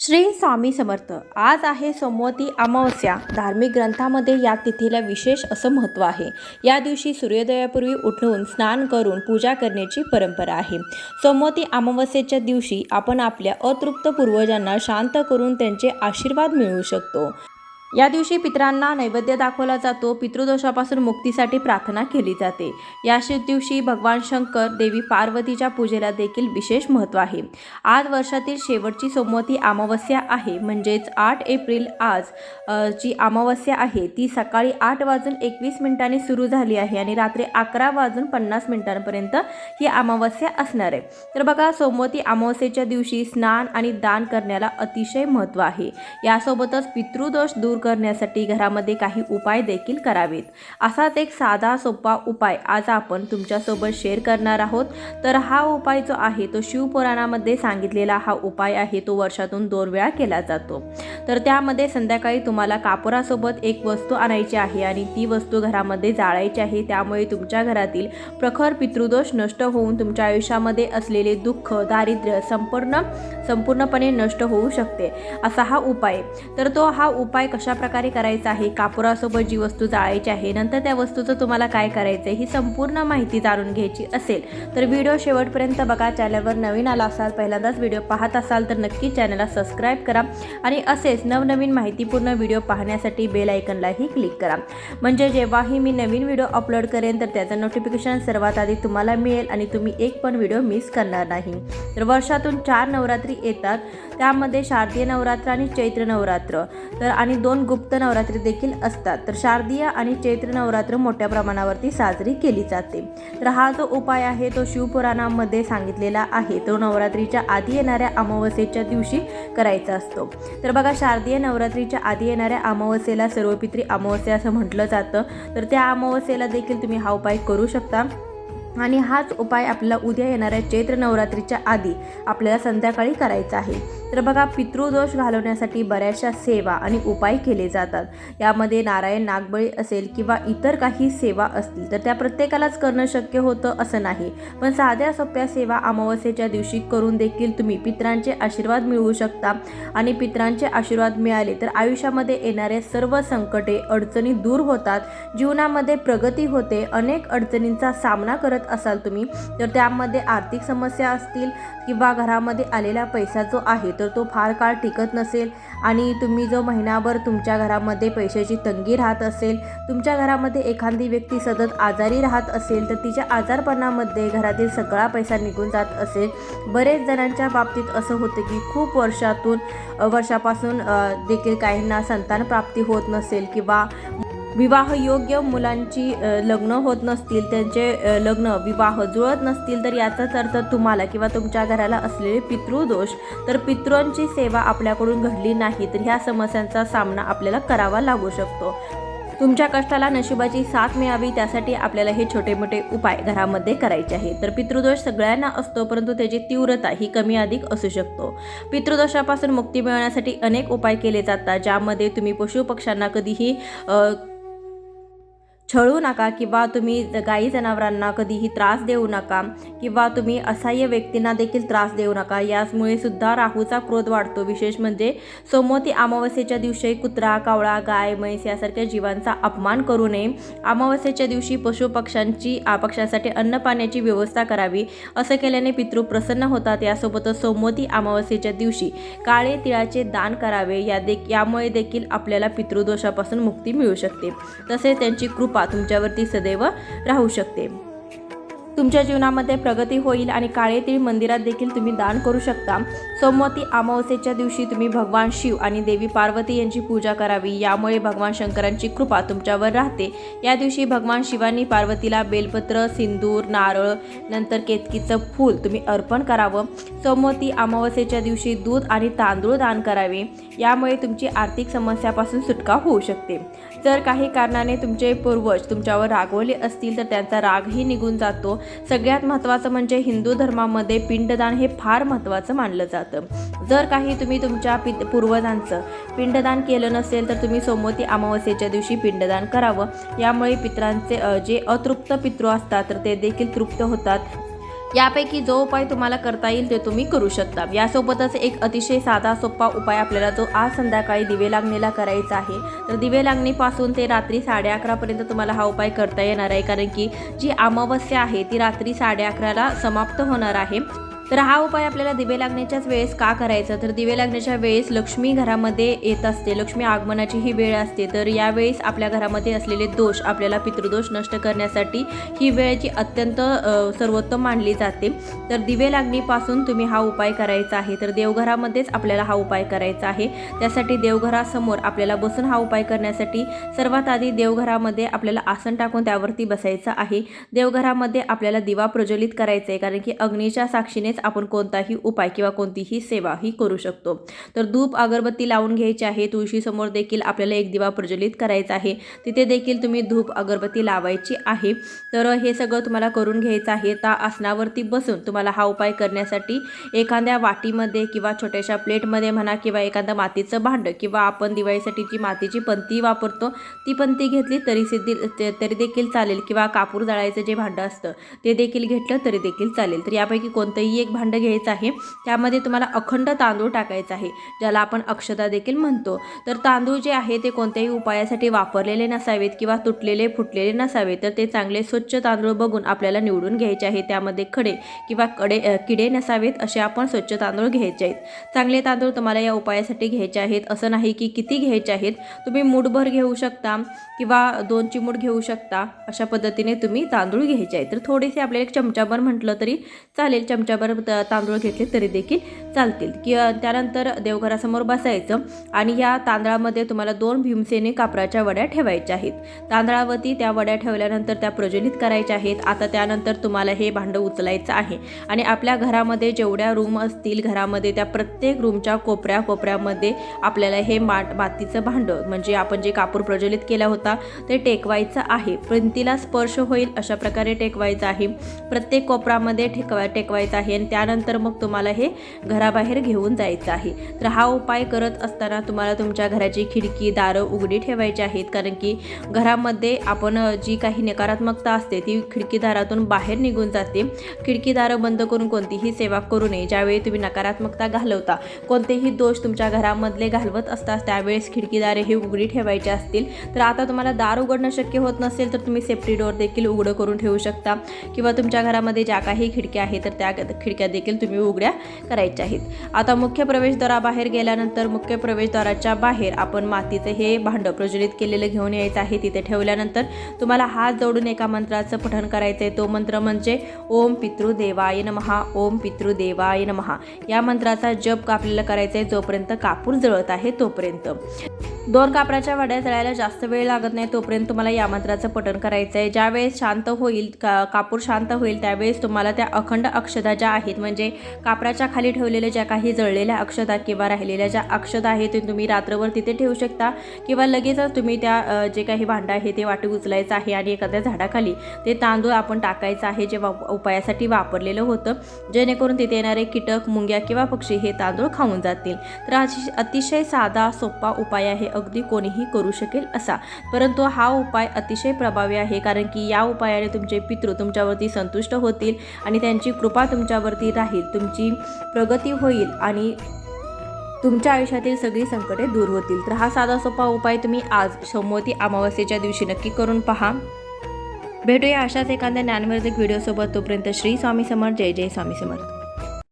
श्री स्वामी समर्थ. आज आहे सोमवती अमावस्या. धार्मिक ग्रंथामध्ये या तिथीला विशेष असं महत्त्व आहे. या दिवशी सूर्योदयापूर्वी उठून स्नान करून पूजा करण्याची परंपरा आहे. सोमवती अमावस्येच्या दिवशी आपण आपल्या अतृप्त पूर्वजांना शांत करून त्यांचे आशीर्वाद मिळवू शकतो. या दिवशी पितरांना नैवेद्य दाखवला जातो. पितृदोषापासून मुक्तीसाठी प्रार्थना केली जाते. या दिवशी भगवान शंकर देवी पार्वतीच्या पूजेला देखील विशेष महत्त्व आहे. आज वर्षातील शेवटची सोमवती अमावस्या आहे. म्हणजेच आठ एप्रिल आज जी अमावस्या आहे ती सकाळी आठ वाजून एकवीस मिनिटांनी सुरू झाली आहे आणि रात्री अकरा वाजून पन्नास मिनिटांपर्यंत ही अमावस्या असणार आहे. तर बघा सोमवती अमावस्येच्या दिवशी स्नान आणि दान करण्याला अतिशय महत्त्व आहे. यासोबतच पितृदोष दूर करण्यासाठी घरामध्ये काही उपाय देखील करावेत. असाच एक साधा सोपा उपाय आज आपण तुमच्यासोबत शेअर करणार आहोत. तर हा उपाय जो आहे तो शिवपुराणामध्ये सांगितलेला हा उपाय आहे तो वर्षातून दोन वेळा केला जातो. तर त्यामध्ये संध्याकाळी तुम्हाला कापुरासोबत एक वस्तू आणायची आहे आणि ती वस्तू घरामध्ये जाळायची आहे. त्यामुळे तुमच्या घरातील प्रखर पितृदोष नष्ट होऊन तुमच्या आयुष्यामध्ये असलेले दुःख दारिद्र्य संपूर्ण संपूर्णपणे नष्ट होऊ शकते. असा हा उपाय. तर तो हा उपाय कशा प्रकारे करायचं आहे? कापुरासोबत जी वस्तू जाळायची आहे नंतर त्या वस्तूचं तुम्हाला काय करायचं आहे ही संपूर्ण माहिती जाणून घ्यायची असेल. तर व्हिडिओ शेवटपर्यंत बघा. चॅनलवर नवीन आला असाल पहिल्यांदाच व्हिडिओ पाहत असाल तर नक्की चॅनलला सबस्क्राईब करा आणि असेच नवनवीन माहितीपूर्ण व्हिडिओ पाहण्यासाठी बेल आयकनलाही क्लिक करा. म्हणजे जेव्हाही मी नवीन व्हिडिओ अपलोड करेन तर त्याचं नोटिफिकेशन सर्वात आधी तुम्हाला मिळेल आणि तुम्ही एक पण व्हिडिओ मिस करणार नाही. तर वर्षातून चार नवरात्री येतात. त्यामध्ये शारदीय नवरात्र आणि चैत्र नवरात्र. तर आणि दोन गुप्त नवरात्री देखील असतात. तर शारदीय आणि चैत्र नवरात्र मोठ्या प्रमाणावरती साजरी केली जाते. तर हा जो उपाय आहे तो शिवपुराणामध्ये सांगितलेला आहे. तो नवरात्रीच्या आधी येणाऱ्या अमावस्येच्या दिवशी करायचा असतो. तर बघा शारदीय नवरात्रीच्या आधी येणाऱ्या अमावस्येला सर्वपित्री अमावस्या असं म्हटलं जातं. तर त्या अमावस्येला देखील तुम्ही हा उपाय करू शकता. आणि हाच उपाय आपल्याला उद्या येणाऱ्या चैत्र नवरात्रीच्या आधी आपल्याला संध्याकाळी करायचा आहे. तर बघा पितृदोष घालवण्यासाठी बऱ्याचशा सेवा आणि उपाय केले जातात. यामध्ये नारायण नागबळी असेल किंवा इतर काही सेवा असतील तर त्या प्रत्येकालाच करणं शक्य होतं असं नाही. पण साध्या सोप्या सेवा अमावस्येच्या दिवशी करून देखील तुम्ही पित्रांचे आशीर्वाद मिळवू शकता. आणि पित्रांचे आशीर्वाद मिळाले तर आयुष्यामध्ये येणारे सर्व संकटे अडचणी दूर होतात. जीवनामध्ये प्रगती होते. अनेक अडचणींचा सामना करत असाल तुम्ही तर त्यामध्ये आर्थिक समस्या असतील किंवा घरामध्ये आलेला पैसा जो आहे तर तो फार काळ टिकत नसेल आणि तुम्ही जो महिनाभर तुमच्या घरामध्ये पैशाची तंगी राहत असेल तुमच्या घरामध्ये एखादी व्यक्ती सतत आजारी राहत असेल तर तिच्या आजारपणामध्ये घरातील सगळा पैसा निघून जात असेल. बरेच जणांच्या बाबतीत असं होतं की खूप वर्षातून वर्षापासून देखील काहींना संतान प्राप्ती होत नसेल किंवा विवाहयोग्य मुलांची लग्न होत नसतील त्यांचे लग्न विवाह जुळत नसतील तर याचाच अर्थ तुम्हाला किंवा तुमच्या घराला असलेले पितृदोष तर पितृंची सेवा आपल्याकडून घडली नाही तर ह्या समस्यांचा सामना आपल्याला करावा लागू शकतो. तुमच्या कष्टाला नशिबाची साथ मिळावी त्यासाठी आपल्याला हे छोटे मोठे उपाय घरामध्ये करायचे आहे तर पितृदोष सगळ्यांना असतो परंतु त्याची तीव्रता ही कमी अधिक असू शकतो. पितृदोषापासून मुक्ती मिळवण्यासाठी अनेक उपाय केले जातात ज्यामध्ये तुम्ही पशुपक्ष्यांना कधीही छळू नका किंवा तुम्ही गाई जनावरांना कधीही त्रास देऊ नका किंवा तुम्ही असहाय्य व्यक्तींना देखील त्रास देऊ नका. याचमुळे सुद्धा राहूचा क्रोध वाढतो. विशेष म्हणजे सोमवती अमावस्येच्या दिवशी कुत्रा कावळा गाय म्हैस यासारख्या जीवांचा अपमान करू नये. अमावस्येच्या दिवशी पशुपक्ष्यांची आ- पक्ष्यांसाठी अन्न पाण्याची व्यवस्था करावी असं केल्याने पितृ प्रसन्न होतात. यासोबतच सोमवती अमावस्येच्या दिवशी काळे तिळाचे दान करावे. या दे यामुळे देखील आपल्याला पितृदोषापासून मुक्ती मिळू शकते. तसेच त्यांची कृपा तुमच्यावरती सदैव राहू शकते. तुमच्या जीवनामध्ये प्रगती होईल आणि काळेतीळ मंदिरात देखील तुम्ही दान करू शकता. सोमवती अमावस्येच्या दिवशी तुम्ही भगवान शिव आणि देवी पार्वती यांची पूजा करावी. यामुळे भगवान शंकरांची कृपा तुमच्यावर राहते. या दिवशी भगवान शिवांनी पार्वतीला बेलपत्र सिंदूर नारळ नंतर केतकीचं फूल तुम्ही अर्पण करावं. सोमवती अमावस्येच्या दिवशी दूध आणि तांदूळ दान करावे. यामुळे तुमची आर्थिक समस्यापासून सुटका होऊ शकते. जर काही कारणाने तुमचे पूर्वज तुमच्यावर रागवले असतील तर त्यांचा रागही निघून जातो. सगळ्यात महत्त्वाचं म्हणजे हिंदू धर्मामध्ये पिंडदान हे फार महत्त्वाचं मानलं जातं. जर काही तुम्ही तुमच्या पि पूर्वजांचं पिंडदान केलं नसेल तर तुम्ही सोमवती अमावस्येच्या दिवशी पिंडदान करावं. यामुळे पित्रांचे जे अतृप्त पितृ असतात तर ते देखील तृप्त होतात. यापैकी जो उपाय तुम्हाला करता येईल ते तुम्ही करू शकता. यासोबतच एक अतिशय साधा सोपा उपाय आपल्याला जो आज संध्याकाळी दिवे लागणीला करायचा आहे. तर दिवे लागणीपासून ते रात्री साडे अकरापर्यंत तुम्हाला हा उपाय करता येणार आहे. कारण की जी अमावस्या आहे ती रात्री साडे अकराला समाप्त होणार आहे. तर हा उपाय आपल्याला दिवे लागण्याच्याच वेळेस का करायचा? तर दिवे लागण्याच्या वेळेस लक्ष्मी घरामध्ये येत असते. लक्ष्मी आगमनाची ही वेळ असते. तर यावेळेस आपल्या घरामध्ये असलेले दोष आपल्याला पितृदोष नष्ट करण्यासाठी ही वेळ जी अत्यंत सर्वोत्तम मानली जाते. तर दिवे लागणीपासून तुम्ही हा उपाय करायचा आहे. तर देवघरामध्येच आपल्याला हा उपाय करायचा आहे. त्यासाठी देवघरासमोर आपल्याला बसून हा उपाय करण्यासाठी सर्वात आधी देवघरामध्ये आपल्याला आसन टाकून त्यावरती बसायचं आहे. देवघरामध्ये आपल्याला दिवा प्रज्वलित करायचा आहे. कारण की अग्नीच्या साक्षीनेच आपण कोणताही उपाय किंवा कोणतीही सेवा ही करू शकतो. तर धूप अगरबत्ती लावून घ्यायची आहे. तुळशीसमोर देखील आपल्याला एक दिवा प्रज्वलित करायचा आहे. तिथे देखील तुम्ही धूप अगरबत्ती लावायची आहे. तर हे सगळं तुम्हाला करून घ्यायचं आहे. त्या आसनावरती बसून तुम्हाला हा उपाय करण्यासाठी एखाद्या वाटीमध्ये किंवा छोट्याशा प्लेटमध्ये म्हणा किंवा एखादं मातीचं भांडं किंवा आपण दिवाळीसाठी जी मातीची पंती वापरतो ती पंती घेतली तरी सिद्धी ते- तरी देखील चालेल. किंवा कापूर जाळायचं जे भांडं असतं ते देखील घेतलं तरी देखील चालेल. तर यापैकी कोणतंही एक भांडं घ्यायचं आहे. त्यामध्ये तुम्हाला अखंड तांदूळ टाकायचा आहे ज्याला आपण अक्षता देखील म्हणतो. तर तांदूळ जे आहे ते कोणत्याही उपायासाठी वापरलेले नसावेत किंवा तुटलेले फुटलेले नसावे तर ते चांगले स्वच्छ तांदूळ बघून आपल्याला निवडून घ्यायचे आहे त्यामध्ये खडे किंवा कडे किडे नसावेत असे आपण स्वच्छ तांदूळ घ्यायचे आहेत. चांगले तांदूळ तुम्हाला या उपायासाठी घ्यायचे आहेत. असं नाही की किती घ्यायचे आहेत. तुम्ही मूठभर घेऊ शकता किंवा दोन चिमूट घेऊ शकता. अशा पद्धतीने तुम्ही तांदूळ घ्यायचे आहेत. तर थोडेसे आपल्याला एक चमचाभर म्हटलं तरी चालेल. चमचाभर तांदूळ घेतले तरी देखील चालतील. किंवा त्यानंतर देवघरासमोर बसायचं आणि या तांदळामध्ये तुम्हाला दोन भीमसेने कापराच्या वड्या ठेवायच्या आहेत. तांदळावरती त्या वड्या ठेवल्यानंतर त्या प्रज्वलित करायच्या आहेत. आता त्यानंतर तुम्हाला हे भांडं उचलायचं आहे. आणि आपल्या घरामध्ये जेवढ्या रूम असतील घरामध्ये त्या प्रत्येक रूमच्या कोपऱ्या कोपऱ्यामध्ये आपल्याला हे माट मातीचं भांडं म्हणजे आपण जे कापूर प्रज्वलित केला होता ते टेकवायचं आहे. भिंतीला स्पर्श होईल अशा प्रकारे टेकवायचं आहे. प्रत्येक कोपऱ्यामध्ये ठेकवा टेकवायचं आहे. आणि त्यानंतर मग तुम्हाला हे घराबाहेर घेऊन जायचं आहे. तर हा उपाय करत असताना तुम्हाला तुमच्या घराची खिडकी दारं उघडी ठेवायची आहेत. कारण की घरामध्ये आपण जी काही नकारात्मकता असते ती खिडकीदारातून बाहेर निघून जाते. खिडकीदारं बंद करून कोणतीही सेवा करू नये. ज्यावेळी तुम्ही नकारात्मकता घालवता कोणतेही दोष तुमच्या घरामधले घालवत असतात त्यावेळेस खिडकीदारे हे उघडी ठेवायचे असतील. तर आता तुम्हाला दार उघडणं शक्य होत नसेल तर तुम्ही सेफ्टी डोअर देखील उघडं करून ठेवू शकता. किंवा तुमच्या घरामध्ये ज्या काही खिडक्या आहेत तर त्या खिडक्या देखील तुम्ही उघड्या करायच्या आहेत. आता मुख्य प्रवेशद्वाराबाहेर गेल्यानंतर मुख्य प्रवेशद्वाराच्या बाहेर आपण मातीचं हे भांडं प्रज्वलित केलेलं घेऊन यायचं आहे. तिथे ठेवल्यानंतर तुम्हाला हात जोडून एका मंत्राचं पठण करायचं आहे तो मंत्र म्हणजे ओम पितृदेवाय नमहा ओम पितृदेवाय नमहा. या मंत्राचा जप आपल्याला करायचा आहे जोपर्यंत कापूर जळत आहे तोपर्यंत. दोन कापराच्या वड्या जळायला जास्त वेळ लागत नाही तोपर्यंत तुम्हाला या मंत्राचं पठण करायचं आहे ज्यावेळेस शांत होईल का कापूर शांत होईल त्यावेळेस तुम्हाला त्या अखंड अक्षता ज्या आहेत म्हणजे कापराच्या खाली ठेवलेल्या ज्या काही जळलेल्या अक्षता किंवा राहिलेल्या ज्या अक्षता आहेत ते तुम्ही रात्रभर तिथे ठेवू शकता. किंवा लगेचच तुम्ही त्या जे काही भांडं आहे ते वाटी उचलायचं आहे आणि एखाद्या झाडाखाली ते तांदूळ आपण टाकायचं आहे जे वा उपायासाठी वापरलेलं होतं. जेणेकरून तिथे येणारे कीटक मुंग्या किंवा पक्षी हे तांदूळ खाऊन जातील. तर अतिशय साधा सोपा उपाय आहे अगदी कोणीही करू शकेल असा. परंतु हा उपाय अतिशय प्रभावी आहे कारण की या उपायाने तुमचे पितृ तुमच्यावरती संतुष्ट होतील आणि त्यांची कृपा तुमच्यावरती राहील तुमची प्रगती होईल आणि तुमच्या आयुष्यातील सगळी संकटे दूर होतील. तर हा साधा सोपा उपाय तुम्ही आज सोमवती अमावस्येच्या दिवशी नक्की करून पहा. भेटूया अशाच एखाद्या ज्ञानवर्धक व्हिडिओसोबत. तोपर्यंत श्री स्वामी समर्थ. जय जय स्वामी समर्थ.